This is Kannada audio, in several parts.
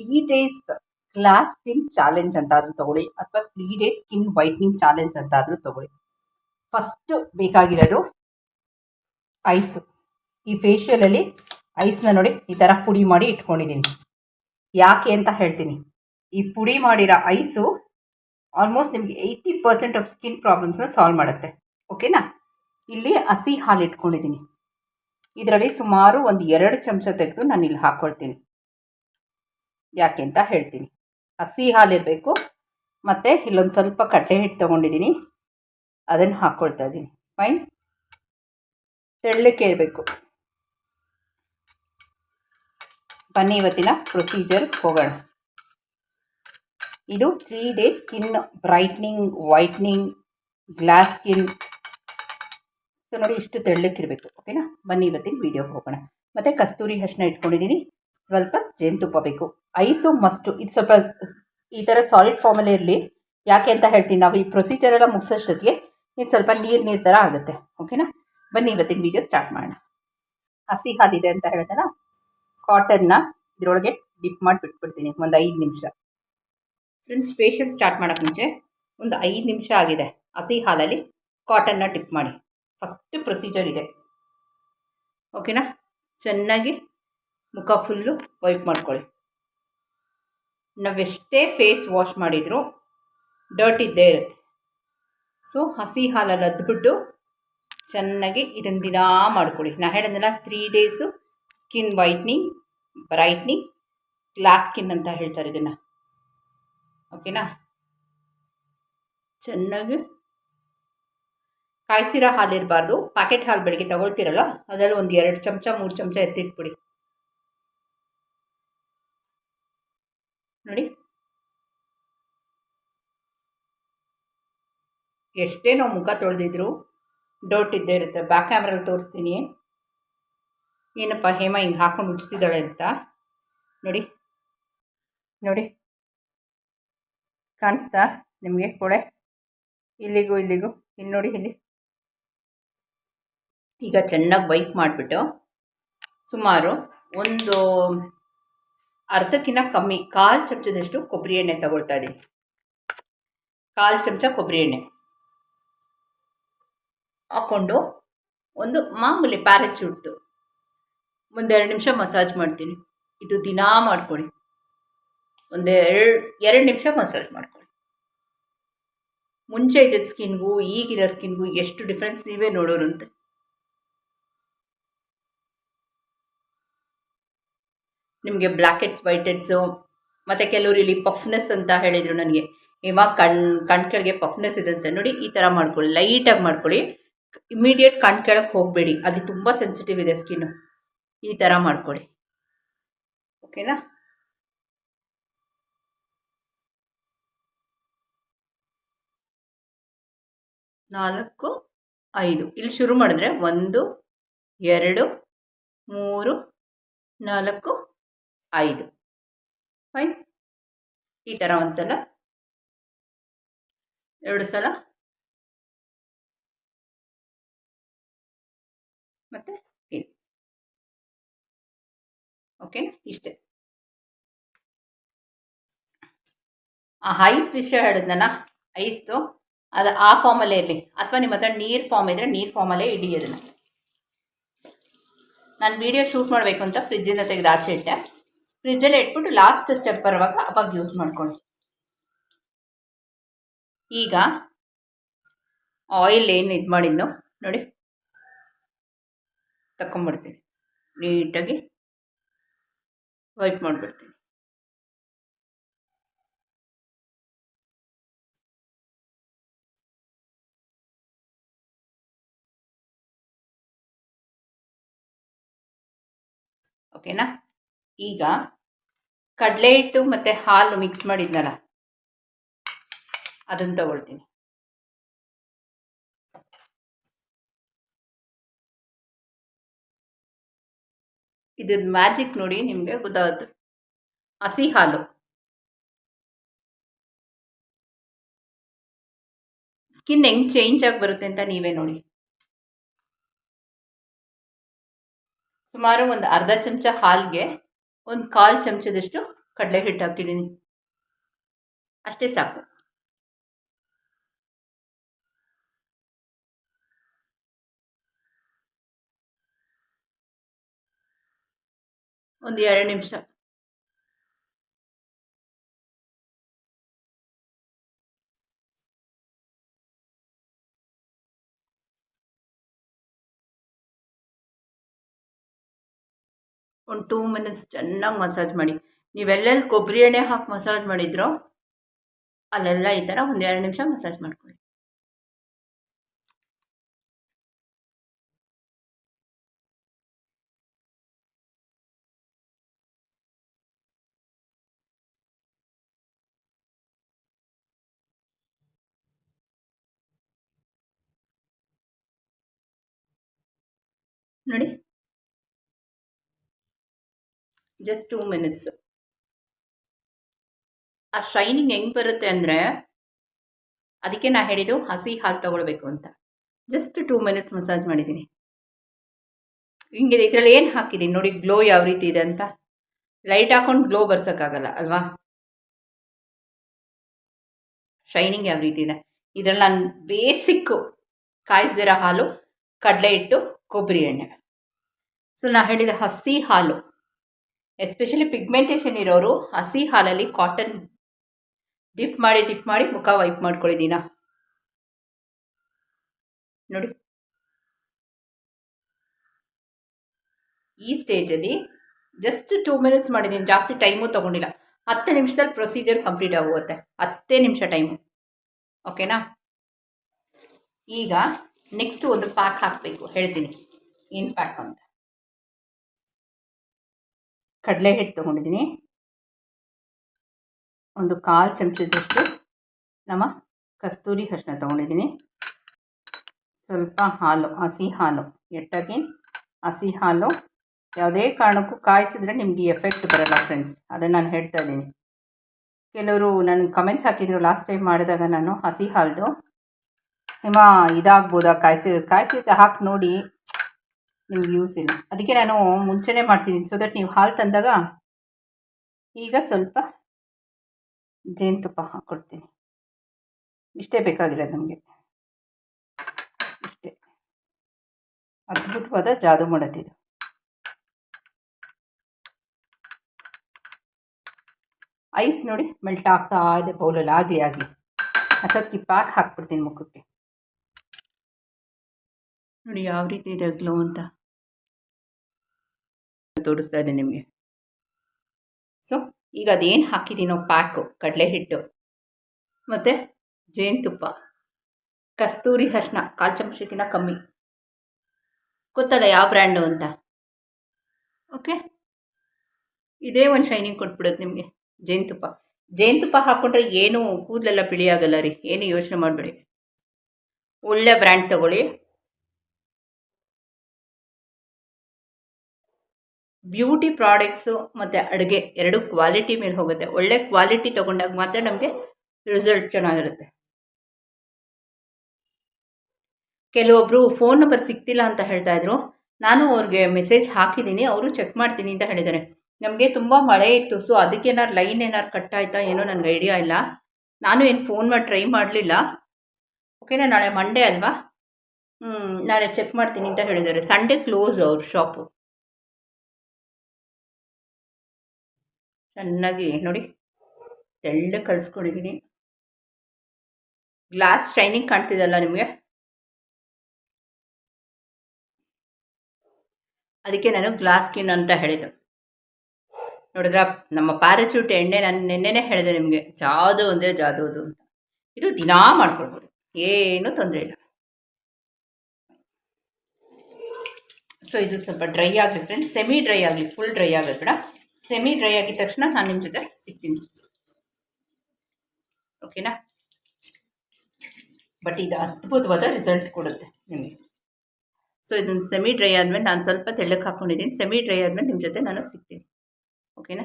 Three days glass skin challenge ಅಂತ ಆದರೂ ತಗೊಳ್ಳಿ, ಅಥವಾ three days skin whitening challenge ಅಂತ ಆದರೂ ತಗೊಳ್ಳಿ. ಫಸ್ಟು ಬೇಕಾಗಿರೋದು ಐಸು ಈ ಫೇಶಿಯಲಲ್ಲಿ ಐಸ್ನ ನೋಡಿ ಈ ಥರ ಪುಡಿ ಮಾಡಿ ಇಟ್ಕೊಂಡಿದ್ದೀನಿ. ಯಾಕೆ ಅಂತ ಹೇಳ್ತೀನಿ. ಈ ಪುಡಿ ಮಾಡಿರೋ ಐಸು ಆಲ್ಮೋಸ್ಟ್ ನಿಮಗೆ ಏಯ್ಟಿ ಪರ್ಸೆಂಟ್ ಆಫ್ ಸ್ಕಿನ್ ಪ್ರಾಬ್ಲಮ್ಸ್ನ ಸಾಲ್ವ್ ಮಾಡುತ್ತೆ. ಓಕೆನಾ ಇಲ್ಲಿ ಹಸಿ ಹಾಲು ಇಟ್ಕೊಂಡಿದ್ದೀನಿ. ಇದರಲ್ಲಿ ಸುಮಾರು ಒಂದು ಎರಡು ಚಮಚ ತೆಗೆದು ನಾನು ಇಲ್ಲಿ ಹಾಕ್ಕೊಳ್ತೀನಿ ಯಾಕೆ ಅಂತ ಹೇಳ್ತೀನಿ. ಹಸಿ ಹಾಲಿರಬೇಕು ಮತ್ತು ಇಲ್ಲೊಂದು ಸ್ವಲ್ಪ ಕಡಲೆ ಹಿಟ್ಟು ತೊಗೊಂಡಿದ್ದೀನಿ. ಅದನ್ನು ಹಾಕ್ಕೊಳ್ತಾ ಇದ್ದೀನಿ. ಫೈನ್? ತೆಳ್ಳಕ್ಕೆ ಇರಬೇಕು. ಬನ್ನಿ ಇವತ್ತಿನ ಪ್ರೊಸೀಜರ್ ಹೋಗೋಣ. ಇದು three days skin brightening whitening glass skin so ನೋಡಿ ಇಷ್ಟು ತೆಳ್ಳಕ್ಕಿರಬೇಕು, ಓಕೆನಾ? ಬನ್ನಿ ಇವತ್ತಿನ ವೀಡಿಯೋಗೆ ಹೋಗೋಣ. ಮತ್ತು ಕಸ್ತೂರಿ ಹಸನ ಇಟ್ಕೊಂಡಿದ್ದೀನಿ. ಸ್ವಲ್ಪ ಜೇನುತುಪ್ಪ ಬೇಕು. ಐಸು ಮಸ್ಟು ಇದು ಸ್ವಲ್ಪ ಈ ಥರ ಸಾಲಿಡ್ ಫಾರ್ಮಲ್ಲೇ ಇರಲಿ. ಯಾಕೆ ಅಂತ ಹೇಳ್ತೀನಿ, ನಾವು ಈ ಪ್ರೊಸೀಜರ್ ಎಲ್ಲ ಮುಗಿಸೋಷ್ಟೊತ್ತಿಗೆ ಇದು ಸ್ವಲ್ಪ ನೀರು ನೀರು ಥರ ಆಗುತ್ತೆ. ಓಕೆನಾ ಬನ್ನಿ, ಇವತ್ತಿನ ವೀಡಿಯೋ ಸ್ಟಾರ್ಟ್ ಮಾಡೋಣ. ಹಸಿ ಹಾಲಿದೆ ಅಂತ ಕಾಟನ್ ಕಾಟನ್ನ ಇದರೊಳಗೆ ಡಿಪ್ ಮಾಡಿ ಬಿಟ್ಬಿಡ್ತೀನಿ, ಒಂದು ಐದು ನಿಮಿಷ. ಫ್ರೆಂಡ್ಸ್ ಫೇಶಿಯಲ್ ಸ್ಟಾರ್ಟ್ ಮಾಡೋಕ್ಕೆ ಮುಂಚೆ ಒಂದು ಐದು ನಿಮಿಷ ಆಗಿದೆ. ಹಸಿ ಹಾಲಲ್ಲಿ ಕಾಟನ್ನ ಡಿಪ್ ಮಾಡಿ. ಫಸ್ಟ್ ಪ್ರೊಸೀಜರ್ ಇದೆ. ಓಕೆನಾ ಚೆನ್ನಾಗಿ ಮುಖ ಫುಲ್ಲು ವೈಪ್ ಮಾಡ್ಕೊಳ್ಳಿ. ನಾವೆಷ್ಟೇ ಫೇಸ್ ವಾಶ್ ಮಾಡಿದರೂ ಡರ್ಟ್ ಇದ್ದೇ ಇರುತ್ತೆ. ಸೊ, ಹಸಿ ಹಾಲಲ್ಲಿ ಅದ್ಬಿಟ್ಟು ಚೆನ್ನಾಗಿ ಇದನ್ನು ದಿನ ಮಾಡ್ಕೊಳ್ಳಿ. ನಾ ಹೇಳಿದ್ನಲ್ಲ three days skin whitening brightening glass skin ಅಂತ ಹೇಳ್ತಾರೆ ಇದನ್ನು. ಓಕೆನಾ ಚೆನ್ನಾಗಿ ಕಾಯಿಸಿರೋ ಹಾಲು ಇರಬಾರ್ದು ಪ್ಯಾಕೆಟ್ ಹಾಲು ಬೆಳಗ್ಗೆ ತಗೊಳ್ತಿರಲ್ಲ, ಅದರಲ್ಲಿ ಒಂದು ಎರಡು ಚಮಚ, ಮೂರು ಚಮಚ ಎತ್ತಿಟ್ಬಿಡಿ ನೋಡಿ ಎಷ್ಟೇ ನಾವು ಮುಖ ತೊಳೆದಿದ್ರು ಡೌಟ್ ಇದ್ದೇ ಇರುತ್ತೆ. ಬ್ಯಾಕ್ ಕ್ಯಾಮ್ರಲ್ಲಿ ತೋರಿಸ್ತೀನಿ. ಏನಪ್ಪ, ಹೇಮ ಹಿಂಗೆ ಹಾಕೊಂಡು ಉಜ್ತಿದ್ದಾಳೆ ಅಂತ. ನೋಡಿ. ನೋಡಿ. ಕಾಣಿಸ್ತಾ ನಿಮಗೆ ಕೊಳೆ ಇಲ್ಲಿಗೂ ಇಲ್ಲಿಗೂ. ಇಲ್ಲಿ ನೋಡಿ, ಇಲ್ಲಿ. ಈಗ ಚೆನ್ನಾಗಿ ಬೈಕ್ ಮಾಡಿಬಿಟ್ಟು ಸುಮಾರು ಒಂದು ಅರ್ಧಕ್ಕಿಂತ ಕಮ್ಮಿ, ಕಾಲು ಚಮಚದಷ್ಟು ಕೊಬ್ಬರಿ ಎಣ್ಣೆ ತಗೊಳ್ತಾ ಇದ್ದೀನಿ ಕಾಲು ಚಮಚ ಕೊಬ್ಬರಿ ಎಣ್ಣೆ. ಹಾಕ್ಕೊಂಡು ಒಂದು ಮಾಮೂಲಿ ಪ್ಯಾರಾಚೂಟ್ದು ಒಂದೆರಡು ನಿಮಿಷ ಮಸಾಜ್ ಮಾಡ್ತೀನಿ. ಇದು ದಿನಾ ಮಾಡ್ಕೊಳ್ಳಿ ಒಂದು ಎರಡು ಎರಡು ನಿಮಿಷ ಮಸಾಜ್ ಮಾಡ್ಕೊಳ್ಳಿ ಮುಂಚೆ ಇದ್ದ ಸ್ಕಿನ್ಗೂ ಈಗಿರೋ ಸ್ಕಿನ್ಗೂ ಎಷ್ಟು ಡಿಫ್ರೆನ್ಸ್ ನೀವೇ ನೋಡೋರಂತೆ. ನಿಮಗೆ ಬ್ಲ್ಯಾಕೆಟ್ಸ್ ವೈಟೆಡ್ಸು, ಮತ್ತು ಕೆಲವರು ಇಲ್ಲಿ ಪಫ್ನೆಸ್ ಅಂತ ಹೇಳಿದರು ನನಗೆ. ಇವಾಗ ಕಣ್ ಕಣ್ ಕೆಳಗೆ ಪಫ್ನೆಸ್ ಇದೆ ಅಂತ ನೋಡಿ ಈ ಥರ ಮಾಡ್ಕೊಳ್ಳಿ ಲೈಟಾಗಿ ಮಾಡ್ಕೊಳ್ಳಿ ಇಮಿಡಿಯೇಟ್ ಕಣ್ ಕೆಳಗೆ ಹೋಗಬೇಡಿ. ಅದು ತುಂಬ ಸೆನ್ಸಿಟಿವ್ ಇದೆ ಸ್ಕಿನ್ನು ಈ ಥರ ಮಾಡ್ಕೊಳ್ಳಿ ಓಕೆನಾ ನಾಲ್ಕು, ಐದು. ಇಲ್ಲಿ ಶುರು ಮಾಡಿದ್ರೆ ಒಂದು, ಎರಡು, ಮೂರು, ನಾಲ್ಕು, ಐದು. ಫೈನ್ ಈ ಥರ ಒಂದು ಸಲ ಎರಡು ಸಲ. ಮತ್ತು ಪಿನ್ ಓಕೆನಾ ಇಷ್ಟೇ. ಆ ಐಸ್ ವಿಷಯ ಹೇಳಿದ್ನಲ್ಲ ಐಸ್ದು ಅದು ಆ ಫಾರ್ಮಲ್ಲೇ ಇರಲಿ. ಅಥವಾ ನಿಮ್ಮ ಹತ್ರ ನೀರು ಫಾರ್ಮ್ ಇದ್ದರೆ ನೀರು ಫಾರ್ಮಲ್ಲೇ ಇಡಿ ಅದನ್ನು. ನಾನು ವೀಡಿಯೋ ಶೂಟ್ ಮಾಡಬೇಕು ಅಂತ ಫ್ರಿಜ್ಜಿಂದ ತೆಗೆದು ಆಚೆ ಇಟ್ಟೆ. ಫ್ರಿಜ್ಜಲ್ಲೇ ಇಟ್ಬಿಟ್ಟು ಲಾಸ್ಟ್ ಸ್ಟೆಪ್ ಬರುವಾಗ ಅವಾಗ ಯೂಸ್ ಮಾಡ್ಕೊಳ್ಳಿ. ಈಗ ಆಯಿಲ್ ಏನು ಇದು ಮಾಡಿದ್ನು, ನೋಡಿ. ತಗೊಂಬಿಡ್ತೀನಿ ನೀಟಾಗಿ ವೈಪ್ ಮಾಡಿಬಿಡ್ತೀನಿ. ಓಕೆನಾ? ಈಗ ಕಡಲೆ ಹಿಟ್ಟು ಮತ್ತು ಹಾಲು ಮಿಕ್ಸ್ ಮಾಡಿದ್ನಲ್ಲ ಅದನ್ನು ತಗೊಳ್ತೀನಿ. ಇದ್ರ ಮ್ಯಾಜಿಕ್ ನೋಡಿ ನಿಮಗೆ ಗೊತ್ತಾಗುತ್ತೆ. ಹಸಿ ಹಾಲು. ಸ್ಕಿನ್ ಹೆಂಗೆ ಚೇಂಜ್ ಆಗಿ ಬರುತ್ತೆ ಅಂತ ನೀವೇ ನೋಡಿ. ಸುಮಾರು ಒಂದು ಅರ್ಧ ಚಮಚ ಹಾಲಿಗೆ ಒಂದು ಕಾಲು ಚಮಚದಷ್ಟು ಕಡಲೆ ಹಿಟ್ಟು ಹಾಕ್ತಿದ್ದೀನಿ ಅಷ್ಟೇ ಸಾಕು. ಒಂದು ಎರಡು ನಿಮಿಷ. ಒಂದು ಟೂ ಮಿನಿಟ್ಸ್ ಚೆನ್ನಾಗಿ ಮಸಾಜ್ ಮಾಡಿ. ನೀವೆಲ್ಲೆಲ್ಲಿ ಕೊಬ್ಬರಿ ಎಣ್ಣೆ ಹಾಕಿ ಮಸಾಜ್ ಮಾಡಿದ್ರೋ ಅಲ್ಲೆಲ್ಲ ಈ ಥರ ಒಂದು ಎರಡು ನಿಮಿಷ ಮಸಾಜ್ ಮಾಡ್ಕೊಳ್ಳಿ ನೋಡಿ ಜಸ್ಟ್ ಟೂ ಮಿನಿಟ್ಸ್ ಆ ಶೈನಿಂಗ್ ಹೆಂಗೆ ಬರುತ್ತೆ ಅಂದರೆ ಅದಕ್ಕೆ ನಾ ಹೇಳಿದ್ದು ಹಸಿ ಹಾಲು ತೊಗೊಳ್ಬೇಕು ಅಂತ. ಜಸ್ಟ್ ಟೂ ಮಿನಿಟ್ಸ್ ಮಸಾಜ್ ಮಾಡಿದ್ದೀನಿ. ಹಿಂಗೆ ಇದರಲ್ಲಿ ಏನು ಹಾಕಿದ್ದೀನಿ ನೋಡಿ ಗ್ಲೋ ಯಾವ ರೀತಿ ಇದೆ ಅಂತ. ಲೈಟ್ ಹಾಕೊಂಡು ಗ್ಲೋ ಬರ್ಸೋಕ್ಕಾಗಲ್ಲ, ಅಲ್ವಾ? ಶೈನಿಂಗ್ ಯಾವ ರೀತಿ ಇದೆ? ಇದರಲ್ಲಿ ನಾನು ಬೇಸಿಕ್ಕು ಕಾಯಿಸ್ದಿರೋ ಹಾಲು, ಕಡಲೆ ಹಿಟ್ಟು, ಕೊಬ್ಬರಿ ಎಣ್ಣೆ. ಸೊ ನಾ ಹೇಳಿದ ಹಸಿ ಹಾಲು. ಎಸ್ಪೆಷಲಿ ಪಿಗ್ಮೆಂಟೇಷನ್ ಇರೋರು, ಹಸಿ ಹಾಲಲ್ಲಿ ಕಾಟನ್ ಡಿಪ್ ಮಾಡಿ ಡಿಪ್ ಮಾಡಿ ಮುಖ ವೈಪ್ ಮಾಡ್ಕೊಳ್ಳಿ ನೋಡಿ. ಈ ಸ್ಟೇಜಲ್ಲಿ ಜಸ್ಟ್ ಟೂ ಮಿನಿಟ್ಸ್ ಮಾಡಿದ್ದೀನಿ ಜಾಸ್ತಿ ಟೈಮು ತೊಗೊಂಡಿಲ್ಲ. ಹತ್ತು ನಿಮಿಷದಲ್ಲಿ ಪ್ರೊಸೀಜರ್ ಕಂಪ್ಲೀಟ್ ಆಗುತ್ತೆ ಹತ್ತೇ ನಿಮಿಷ ಟೈಮು ಓಕೆನಾ ಈಗ ನೆಕ್ಸ್ಟ್ ಒಂದು ಪ್ಯಾಕ್ ಹಾಕಬೇಕು. ಹೇಳ್ತೀನಿ. ಏನು ಪ್ಯಾಕ್ ಅಂತ. ಕಡಲೆ ಹಿಟ್ಟು ತೊಗೊಂಡಿದ್ದೀನಿ. ಒಂದು ಕಾಲು ಚಮಚದಷ್ಟು ನಮ್ಮ ಕಸ್ತೂರಿ ಅರಿಶಿನ ತೊಗೊಂಡಿದ್ದೀನಿ. ಸ್ವಲ್ಪ ಹಾಲು, ಹಸಿ ಹಾಲು ಎಟ್ಟಾಗಿ ಹಸಿ ಹಾಲು. ಯಾವುದೇ ಕಾರಣಕ್ಕೂ ಕಾಯಿಸಿದ್ರೆ ನಿಮಗೆ ಎಫೆಕ್ಟ್ ಬರಲ್ಲ ಫ್ರೆಂಡ್ಸ್. ಅದನ್ನು ನಾನು ಹೇಳ್ತಾ ಇದ್ದೀನಿ. ಕೆಲವರು ನನ್ನ ಕಮೆಂಟ್ಸ್ ಹಾಕಿದ್ರು ಲಾಸ್ಟ್ ಟೈಮ್ ಮಾಡಿದಾಗ ನಾನು ಹಸಿ ಹಾಲ್ದು. ನಿಮ್ಮ ಇದಾಗ್ಬೋದಾ? ಕಾಯಿಸಿ ಕಾಯಿಸಿ ಹಾಕಿ ನೋಡಿ. ನಿಮ್ಗೆ ಯೂಸ್ ಇಲ್ಲ. ಅದಕ್ಕೆ ನಾನು ಮುಂಚೆನೇ ಮಾಡ್ತಿದ್ದೀನಿ. ಸೊ ದಟ್ ನೀವು ಹಾಲು ತಂದಾಗ ಈಗ ಸ್ವಲ್ಪ ಜೇನುತುಪ್ಪ ಹಾಕ್ಕೊಡ್ತೀನಿ ಇಷ್ಟೇ ಬೇಕಾಗಿರೋದು ನಮಗೆ. ಇಷ್ಟೇ. ಅದ್ಭುತವಾದ ಜಾದು ಮಾಡೋದಿದು ಐಸ್ ನೋಡಿ ಮೆಲ್ಟ್ ಆಗ್ತಾ ಇದೆ ಬೌಲಲ್ಲಿ. ಆಗಲಿ ಆಗಲಿ. ಅಷ್ಟೊತ್ತಿಗೆ ಪ್ಯಾಕ್ ಹಾಕ್ಬಿಡ್ತೀನಿ ಮುಖಕ್ಕೆ. ನೋಡಿ ಯಾವ ರೀತಿ ಇದೆ ಗ್ಲೋ ಅಂತ. ತೋರಿಸ್ತಾ ಇದೆ ನಿಮಗೆ. ಸೊ ಈಗ ಅದೇನು ಹಾಕಿದ್ದೀನೋ ಪ್ಯಾಕು ಕಡಲೆ ಹಿಟ್ಟು ಮತ್ತು ಜೇನುತುಪ್ಪ, ಕಸ್ತೂರಿ ಅರ್ಶಿನ ಕಾಲು ಚಮಚಕ್ಕಿಂತ ಕಮ್ಮಿ. ಗೊತ್ತಲ್ಲ ಯಾವ ಬ್ರ್ಯಾಂಡು ಅಂತ? ಓಕೆ ಇದೇ ಒಂದು ಶೈನಿಂಗ್ ಕೊಟ್ಬಿಡುತ್ತೆ ನಿಮಗೆ, ಜೇನುತುಪ್ಪ. ಜೇನುತುಪ್ಪ ಹಾಕ್ಕೊಂಡ್ರೆ ಏನೂ ಕೂದಲೆಲ್ಲ ಬಿಳಿಯಾಗಲ್ಲ ರೀ, ಏನು ಯೋಚನೆ ಮಾಡಬೇಡಿ. ಒಳ್ಳೆ ಬ್ರ್ಯಾಂಡ್ ತೊಗೊಳ್ಳಿ. ಬ್ಯೂಟಿ ಪ್ರಾಡಕ್ಟ್ಸು ಮತ್ತು ಅಡುಗೆ ಎರಡು ಕ್ವಾಲಿಟಿ ಮೇಲೆ ಹೋಗುತ್ತೆ. ಒಳ್ಳೆ ಕ್ವಾಲಿಟಿ ತೊಗೊಂಡಾಗ ಮಾತ್ರ ನಮಗೆ ರಿಸಲ್ಟ್ ಚೆನ್ನಾಗಿರುತ್ತೆ. ಕೆಲವೊಬ್ಬರು ಫೋನ್ ನಂಬರ್ ಸಿಗ್ತಿಲ್ಲ ಅಂತ ಹೇಳ್ತಾ ಇದ್ರು. ನಾನು ಅವ್ರಿಗೆ ಮೆಸೇಜ್ ಹಾಕಿದ್ದೀನಿ, ಅವರು ಚೆಕ್ ಮಾಡ್ತೀನಿ ಅಂತ ಹೇಳಿದ್ದಾರೆ. ನಮಗೆ ತುಂಬ ಮಳೆ ಇತ್ತು, ಸೊ ಅದಕ್ಕೆ ಏನಾರು ಲೈನ್ ಏನಾರು ಕಟ್ ಆಯ್ತಾ ಏನೋ ನನಗೆ ಐಡಿಯಾ ಇಲ್ಲ. ನಾನು ಏನು ಫೋನ್ ಮಾಡಿ ಟ್ರೈ ಮಾಡಲಿಲ್ಲ. ಓಕೆನಾ, ನಾಳೆ ಮಂಡೇ ಅಲ್ವಾ? ನಾಳೆ ಚೆಕ್ ಮಾಡ್ತೀನಿ ಅಂತ ಹೇಳಿದ್ದಾರೆ. ಸಂಡೇ ಕ್ಲೋಸ್ ಅವ್ರ ಶಾಪು ಚೆನ್ನಾಗಿ ನೋಡಿ, ತೆಳ್ಳ ಕಲಿಸ್ಕೊಂಡಿದ್ದೀನಿ ಗ್ಲಾಸ್ ಶೈನಿಂಗ್ ಕಾಣ್ತಿದಲ್ಲ ನಿಮಗೆ? ಅದಕ್ಕೆ ನಾನು ಗ್ಲಾಸ್ ಸ್ಕಿನ್ ಅಂತ ಹೇಳಿದ್ದು. ನೋಡಿದ್ರ, ನಮ್ಮ ಪ್ಯಾರಾಚೂಟ್ ಎಣ್ಣೆ ನಾನು ನಿನ್ನೆನೇ ಹೇಳಿದೆ ನಿಮಗೆ, ಜಾದು ಅಂದರೆ ಜಾದೋದು ಅಂತ. ಇದು ದಿನಾ ಮಾಡ್ಕೊಳ್ಬೋದು, ಏನೂ ತೊಂದರೆ ಇಲ್ಲ. ಸೊ ಇದು ಸ್ವಲ್ಪ ಡ್ರೈ ಆಗಲಿ ಫ್ರೆಂಡ್ಸ್ ಸೆಮಿ ಡ್ರೈ ಆಗಲಿ ಫುಲ್ ಡ್ರೈ ಆಗೋದು ಬೇಡ. ಸೆಮಿ ಡ್ರೈ ಆಗಿದ ತಕ್ಷಣ ನಾನು ನಿಮ್ಮ ಜೊತೆ ಸಿಗ್ತೀನಿ. ಓಕೆನಾ ಬಟ್ ಇದು ಅದ್ಭುತವಾದ ರಿಸಲ್ಟ್ ಕೊಡುತ್ತೆ ನಿಮಗೆ. ಸೊ ಇದನ್ನು ಸೆಮಿ ಡ್ರೈ ಆದಮೇಲೆ ನಾನು ಸ್ವಲ್ಪ ತೆಳ್ಳಕ್ಕೆ ಹಾಕ್ಕೊಂಡಿದ್ದೀನಿ ಸೆಮಿ ಡ್ರೈ ಆದಮೇಲೆ ನಿಮ್ಮ ಜೊತೆ ನಾನು ಸಿಗ್ತೀನಿ. ಓಕೆನಾ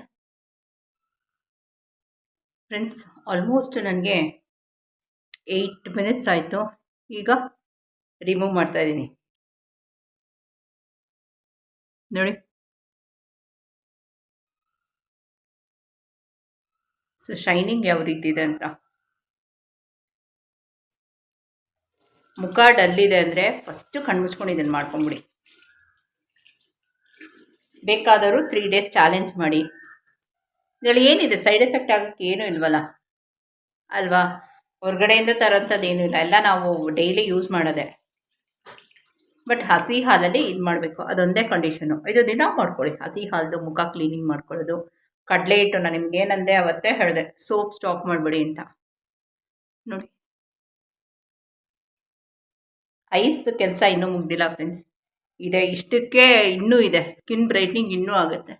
ಫ್ರೆಂಡ್ಸ್ ಆಲ್ಮೋಸ್ಟ್ ನನಗೆ ಏಯ್ಟ್ ಮಿನಿಟ್ಸ್ ಆಯಿತು. ಈಗ ರಿಮೂವ್ ಮಾಡ್ತಾಯಿದ್ದೀನಿ ನೋಡಿ. ಸೊ ಶೈನಿಂಗ್ ಯಾವ ರೀತಿ ಇದೆ ಅಂತ. ಮುಖ ಡಲ್ಲಿದೆ ಅಂದರೆ ಫಸ್ಟು ಕಣ್ಮುಚ್ಕೊಂಡು ಇದನ್ನು ಮಾಡ್ಕೊಂಬಿಡಿ. ಬೇಕಾದರೂ ತ್ರೀ ಡೇಸ್ ಚಾಲೆಂಜ್ ಮಾಡಿ. ಇದರಲ್ಲಿ ಏನಿದೆ? ಸೈಡ್ ಎಫೆಕ್ಟ್ ಆಗೋಕ್ಕೆ ಏನೂ ಇಲ್ವಲ್ಲ? ಅಲ್ವಾ? ಹೊರಗಡೆಯಿಂದ ತರೋಂಥದ್ದು ಏನೂ ಇಲ್ಲ. ಎಲ್ಲ ನಾವು ಡೈಲಿ ಯೂಸ್ ಮಾಡೋದೆ. ಬಟ್ ಹಸಿ ಹಾಲಲ್ಲಿ ಇದು ಮಾಡಬೇಕು. ಅದೊಂದೇ ಕಂಡೀಷನು ಇದು ದಿನ ಮಾಡ್ಕೊಳ್ಳಿ. ಹಸಿ ಹಾಲದು ಮುಖ ಕ್ಲೀನಿಂಗ್ ಮಾಡ್ಕೊಳ್ಳೋದು. ಕಡಲೆ ಹಿಟ್ಟು ನಾನು ನಿಮ್ಗೆ ಏನಂದೆ ಅವತ್ತೇ ಹೇಳಿದೆ, ಸೋಪ್ ಸ್ಟಾಪ್ ಮಾಡಿಬಿಡಿ ಅಂತ. ನೋಡಿ. ಐಸ್ದು ಕೆಲಸ ಇನ್ನೂ ಮುಗ್ದಿಲ್ಲ ಫ್ರೆಂಡ್ಸ್ ಇದೆ, ಇಷ್ಟಕ್ಕೆ ಇನ್ನೂ ಇದೆ ಸ್ಕಿನ್ ಬ್ರೈಟ್ನಿಂಗ್ ಇನ್ನೂ ಆಗುತ್ತೆ.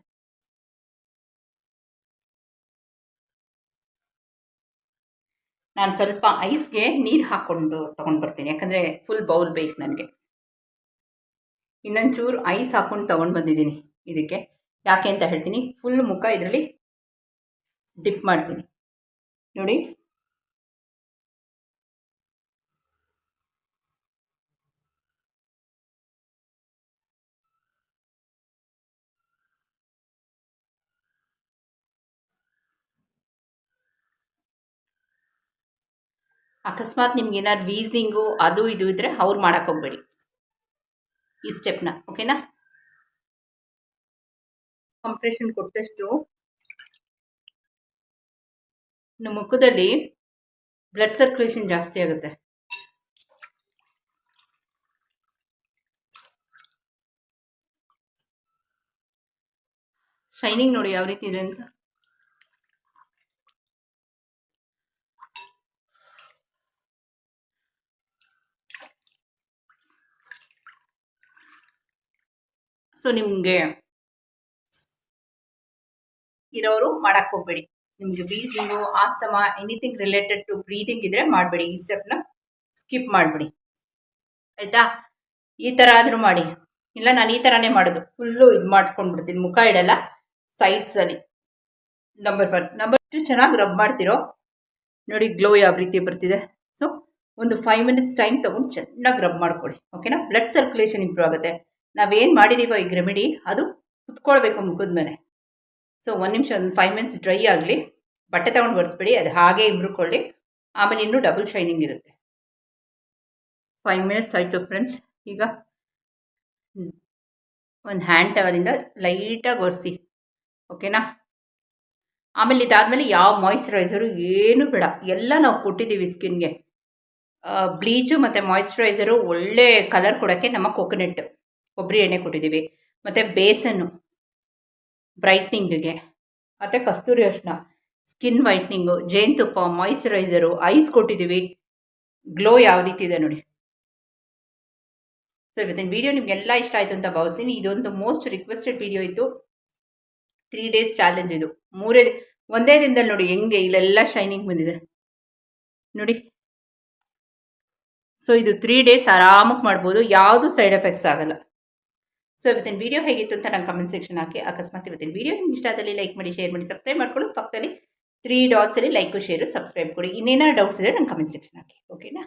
ನಾನು ಸ್ವಲ್ಪ ಐಸ್ಗೆ ನೀರು ಹಾಕ್ಕೊಂಡು ತೊಗೊಂಡು ಬರ್ತೀನಿ, ಯಾಕಂದರೆ ಫುಲ್ ಬೌಲ್ ಬೇಕು ನನಗೆ. ಇನ್ನೊಂಚೂರು ಐಸ್ ಹಾಕ್ಕೊಂಡು ತೊಗೊಂಡು ಬಂದಿದ್ದೀನಿ ಇದಕ್ಕೆ. ಯಾಕೆ ಅಂತ ಹೇಳ್ತೀನಿ. ಫುಲ್ ಮುಖ ಇದರಲ್ಲಿ ಡಿಪ್ ಮಾಡ್ತೀನಿ. ನೋಡಿ. ಅಕಸ್ಮಾತ್ ನಿಮ್ಗೆ ಏನಾದ್ರು ವೀಸಿಂಗು ಅದು ಇದು ಇದ್ದರೆ ಅವ್ರು ಮಾಡೋಕ್ಕೆ ಹೋಗಬೇಡಿ. ಈ ಸ್ಟೆಪ್ನ ಓಕೆನಾ ಕಂಪ್ರೆಷನ್ ಕೊಟ್ಟಷ್ಟು ನಮ್ಮ ಮುಖದಲ್ಲಿ ಬ್ಲಡ್ ಸರ್ಕ್ಯುಲೇಷನ್ ಜಾಸ್ತಿ ಆಗುತ್ತೆ. ಶೈನಿಂಗ್ ನೋಡಿ ಯಾವ ರೀತಿ ಇದೆ ಅಂತ. ಸೊ ನಿಮಗೆ ಇರೋರು ಮಾಡಕ್ ಹೋಗಬೇಡಿ. ನಿಮಗೆ wheezing asthma anything related to breathing ಇದ್ದರೆ ಮಾಡಬೇಡಿ. ಈ ಸ್ಟೆಪ್ನ ಸ್ಕಿಪ್ ಮಾಡಿಬಿಡಿ. ಆಯಿತಾ? ಈ ಥರ ಆದರೂ ಮಾಡಿ. ಇಲ್ಲ, ನಾನು ಈ ಥರನೇ ಮಾಡೋದು. ಫುಲ್ಲು ಇದು ಮಾಡ್ಕೊಂಡ್ಬಿಡ್ತೀನಿ. ಮುಖ ಇಡಲ್ಲ. ಸೈಡ್ಸಲ್ಲಿ ನಂಬರ್ ಒನ್ ನಂಬರ್ ಟು ಚೆನ್ನಾಗಿ ರಬ್ ಮಾಡ್ತಿರೋ. ನೋಡಿ ಗ್ಲೋ ಯಾವ ರೀತಿ ಬರ್ತಿದೆ. ಸೊ ಒಂದು ಫೈವ್ ಮಿನಿಟ್ಸ್ ಟೈಮ್ ತೊಗೊಂಡು ಚೆನ್ನಾಗಿ ರಬ್ ಮಾಡ್ಕೊಳ್ಳಿ. ಓಕೆನಾ ಬ್ಲಡ್ ಸರ್ಕ್ಯುಲೇಷನ್ ಇಂಪ್ರೂವ್ ಆಗುತ್ತೆ. ನಾವೇನು ಮಾಡಿದ್ದೀವೋ ಈಗ ರೆಮಿಡಿ ಅದು ಕುತ್ಕೊಳ್ಬೇಕು ಮುಖದ ಮೇಲೆ. ಸೊ ಒಂದು ನಿಮಿಷ ಒಂದು ಫೈವ್ ಮಿನಿಟ್ಸ್ ಡ್ರೈ ಆಗಲಿ ಬಟ್ಟೆ ತಗೊಂಡು ಒರೆಸ್ಬಿಡಿ ಅದು ಹಾಗೆ ಇಮ್ರುಕೊಳ್ಳಿ ಆಮೇಲೆ ಇನ್ನೂ ಡಬಲ್ ಶೈನಿಂಗ್ ಇರುತ್ತೆ ಫೈವ್ ಮಿನಿಟ್ಸ್ ಆಯಿತು ಫ್ರೆಂಡ್ಸ್ ಈಗ ಒಂದು ಹ್ಯಾಂಡ್ ಟವಲಿಂದ ಲೈಟಾಗಿ ಒರೆಸಿ ಓಕೆನಾ ಆಮೇಲೆ ಇದಾದಮೇಲೆ ಯಾವ ಮಾಯಿಶ್ಚರೈಸರು ಏನೂ ಬೇಡ ಎಲ್ಲ ನಾವು ಕೊಟ್ಟಿದ್ದೀವಿ ಸ್ಕಿನ್ಗೆ ಬ್ಲೀಚು ಮತ್ತು ಮಾಯಿಶ್ಚರೈಸರು ಒಳ್ಳೆ ಕಲರ್ ಕೊಡೋಕ್ಕೆ ನಮ್ಮ ಕೊಕೊನೆಟ್ ಕೊಬ್ಬರಿ ಎಣ್ಣೆ ಕೊಟ್ಟಿದ್ದೀವಿ. ಮತ್ತು ಬೇಸನ್ನು ಬ್ರೈಟ್ನಿಂಗಿಗೆ. ಮತ್ತು ಕಸ್ತೂರಿ ಅರ್ಶಿನ ಸ್ಕಿನ್ ವೈಟ್ನಿಂಗು ಜೇನುತುಪ್ಪ ಮಾಯಿಶ್ಚರೈಸರು ಐಸ್ ಕೊಟ್ಟಿದ್ದೀವಿ. ಗ್ಲೋ ಯಾವ ರೀತಿ ಇದೆ ನೋಡಿ. ಸೊ ಇವತ್ತಿನ ವೀಡಿಯೋ ನಿಮಗೆಲ್ಲ ಇಷ್ಟ ಆಯಿತು ಅಂತ ಭಾವಿಸ್ತೀನಿ. ಇದೊಂದು ಮೋಸ್ಟ್ ರಿಕ್ವೆಸ್ಟೆಡ್ ವೀಡಿಯೋ ಇತ್ತು. ತ್ರೀ ಡೇಸ್ ಚಾಲೆಂಜ್ ಇದು. ಮೂರೇ ಒಂದೇ ದಿನದಲ್ಲಿ ನೋಡಿ ಹೆಂಗೆ ಇಲ್ಲೆಲ್ಲ ಶೈನಿಂಗ್ ಬಂದಿದೆ. ನೋಡಿ. ಸೊ ಇದು ತ್ರೀ ಡೇಸ್ ಆರಾಮಾಗಿ ಮಾಡ್ಬೋದು. ಯಾವುದು ಸೈಡ್ ಎಫೆಕ್ಟ್ಸ್ ಆಗಲ್ಲ. ಸೊ ಇವತ್ತಿನ ವೀಡಿಯೋ ಹೇಗಿತ್ತು ಅಂತ ನಂಗೆ ಕಮೆಂಟ್ ಸೆಕ್ಷನ್ ಹಾಕಿ. ಅಕಸ್ಮಾತ್ ಇವತ್ತಿನ ವೀಡಿಯೋ ನಿಮ್ಗೆ ಇಷ್ಟ ಆದಲ್ಲಿ ಲೈಕ್ ಮಾಡಿ ಶೇರ್ ಮಾಡಿ ಸಬ್ಸ್ಕ್ರೈಬ್ ಮಾಡ್ಕೊಂಡು ಪಕ್ಕದಲ್ಲಿ ತ್ರೀ ಡಾಟ್ಸಲ್ಲಿ ಲೈಕು ಶೇರು ಸಬ್ಸ್ಕ್ರೈಬ್ ಕೊಡಿ. ಇನ್ನೇನಾರು ಡೌಟ್ಸ್ ಇದ್ದರೆ ನಂಗೆ ಕಮೆಂಟ್ ಸೆಕ್ಷನ್ ಹಾಕಿ. ಓಕೆನಾ